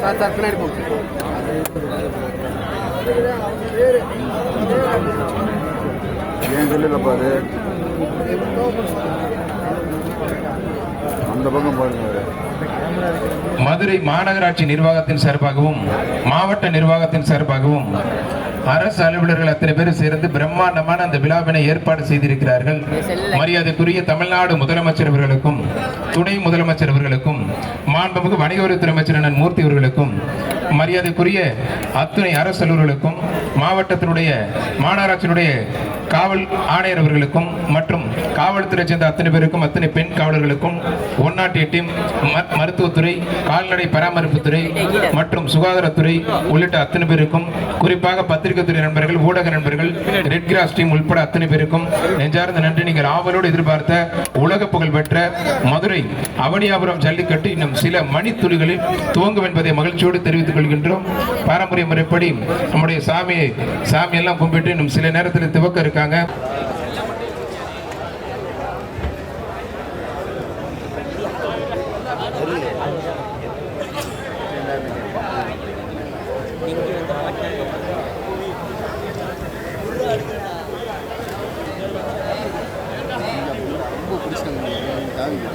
Sir sir பின்னாடி போங்க. ஏன் சொல்லல பாரு? அந்த பக்கம் பாருங்க. மதுரை மாநகராட்சி நிர்வாகத்தின் சார்பாகவும் மாவட்ட நிர்வாகத்தின் சார்பாகவும் அரசு அலுவலர்கள் அத்தனை பேரும் சேர்ந்து பிரம்மாண்டமான அந்த விழாவினை ஏற்பாடு செய்திருக்கிறார்கள். மரியாதைக்குரிய தமிழ்நாடு முதலமைச்சர் அவர்களுக்கும் துணை முதலமைச்சர் அவர்களுக்கும் மாண்புமிகு வணிகவரித்துறை அமைச்சர் அண்ணன் மூர்த்தி அவர்களுக்கும் மரியாதைக்குரிய அத்துணை அரசு அலுவலர்களுக்கும் மாவட்டத்தினுடைய மாநகராட்சியினுடைய காவல் ஆணையர் அவர்களுக்கும் மற்றும் காவல்துறை சேர்ந்த அத்தனை பேருக்கும் அத்தனை பெண் காவலர்களுக்கும் ஒன் நாட் எயிட்டீம் மருத்துவத்துறை கால்நடை பராமரிப்புத்துறை மற்றும் சுகாதாரத்துறை உள்ளிட்ட அத்தனை பேருக்கும் குறிப்பாக பத்திரிகை துறை நண்பர்கள் ஊடக நண்பர்கள் ரெட் கிராஸ் டீம் உட்பட அத்தனை பேருக்கும் நெஞ்சார்ந்த நன்றி. நீங்கள் ஆவலோடு எதிர்பார்த்த உலக புகழ் பெற்ற மதுரை அவனியாபுரம் ஜல்லிக்கட்டு இன்னும் சில மணித்துளிகளில் துவங்கும் என்பதை மகிழ்ச்சியோடு தெரிவித்துக் கொள்கின்றோம். பாரம்பரிய முறைப்படி நம்முடைய சாமியை சாமியெல்லாம் கும்பிட்டு இன்னும் சில நேரத்தில் துவக்க இருக்காங்க ரொம்ப பிடிச்சிட்டாங்க